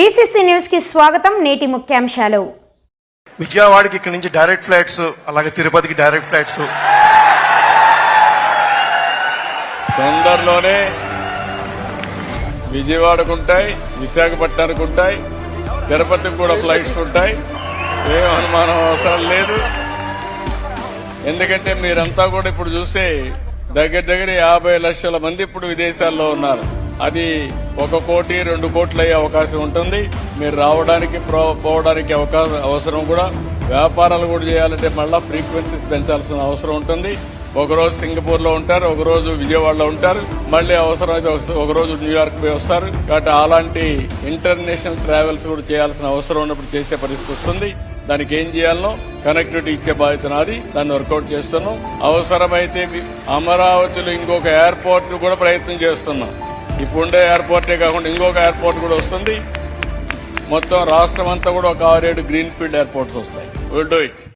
TSC న్యూస్కి స్వాగతం నేటి ముఖ్యాంశాలు. విజయవాడకి ఇక్కడి నుంచి డైరెక్ట్ ఫ్లైట్స్ అలాగే తిరుపతికి డైరెక్ట్ ఫ్లైట్స్. తొందరలోనే విజయవాడకు ఉంటాయి విశాఖపట్నానికి ఉంటాయి తిరుపతికి కూడా ఫ్లైట్స్ ఉంటాయి. ఏం అనుమానం అవసరం లేదు. ఎందుకంటే మీరంతా కూడా ఇప్పుడు చూస్తే దగ్గర దగ్గర యాభై లక్షల మంది ఇప్పుడు విదేశాల్లో ఉన్నారు. అది ఒక కోటి రెండు కోట్లు అయ్యే అవకాశం ఉంటుంది. మీరు రావడానికి పోవడానికి అవకాశం అవసరం కూడా. వ్యాపారాలు కూడా చేయాలంటే మళ్ళీ ఫ్రీక్వెన్సీస్ పెంచాల్సిన అవసరం ఉంటుంది. ఒకరోజు సింగపూర్లో ఉంటారు ఒకరోజు విజయవాడలో ఉంటారు. మళ్ళీ అవసరం ఒక- ఒకరోజు న్యూయార్క్ పోయి వస్తారు. కాబట్టి అలాంటి ఇంటర్నేషనల్ ట్రావెల్స్ కూడా చేయాల్సిన అవసరం ఉన్నప్పుడు చేసే పరిస్థితి వస్తుంది. దానికి ఏం చేయాలనో కనెక్టివిటీ ఇచ్చే బాధ్యత నాది. దాన్ని వర్కౌట్ చేస్తున్నాం. అవసరమైతే అమరావతిలో ఇంకొక ఎయిర్పోర్ట్ కూడా ప్రయత్నం చేస్తున్నాం. ఇప్పుడుండే ఎయిర్పోర్టే కాకుండా ఇంకొక ఎయిర్పోర్ట్ కూడా వస్తుంది. మొత్తం రాష్ట్రం అంతా కూడా ఒక ఆరేడు గ్రీన్ ఫీల్డ్ ఎయిర్పోర్ట్స్ వస్తాయి. Will do it